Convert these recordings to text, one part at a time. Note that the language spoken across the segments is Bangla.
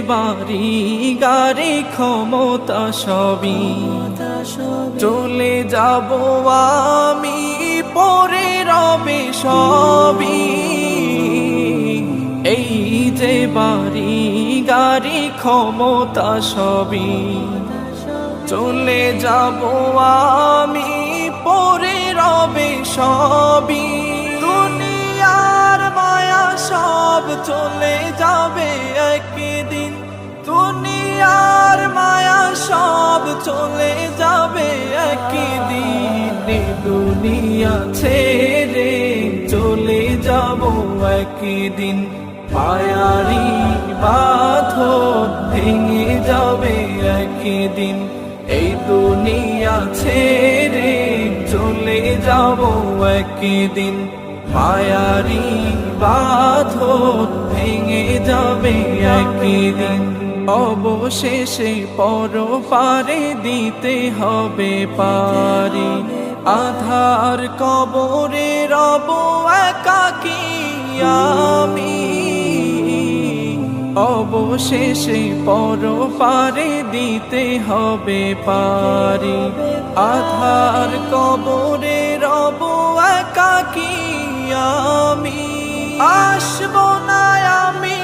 বাড়ি, গাড়ি, ক্ষমতা সবই। চলে যাব আমি, পরে রবে সবই। এই যে বাড়ি, গাড়ি, ক্ষমতা সবই। চলে যাব আমি, পরে রবে সবই। দুনিয়ার মায়া সব চলে যাবে এই দুনিয়া ছেড়ে চলে যাব একদিন মায়ারি বাঁধন ভেঙে যাবে একদিন এই দুনিয়া ছেড়ে চলে যাব একদিন মায়ারি বাঁধন ভেঙে যাবে একদিন অবশেষে পর পারে দিতে হবে পারি। আধার কবরে রব একাকি আমি? অবশেষে পর পারে দিতে হবে পারি। আধার কবরে রব একাকি আমি? আসব না আমি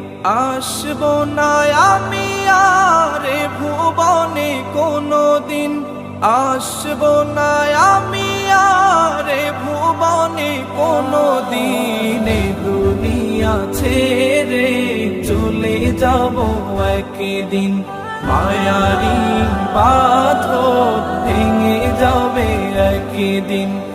আসব না আমি আর ভুবনে কোনো দিন আসব না আমি আর ভুবনে কোনো দিন দুনিয়া ছেড়ে চলে যাব একদিন। মায়ারি বাঁধন ভেঙে যাবে একদিন।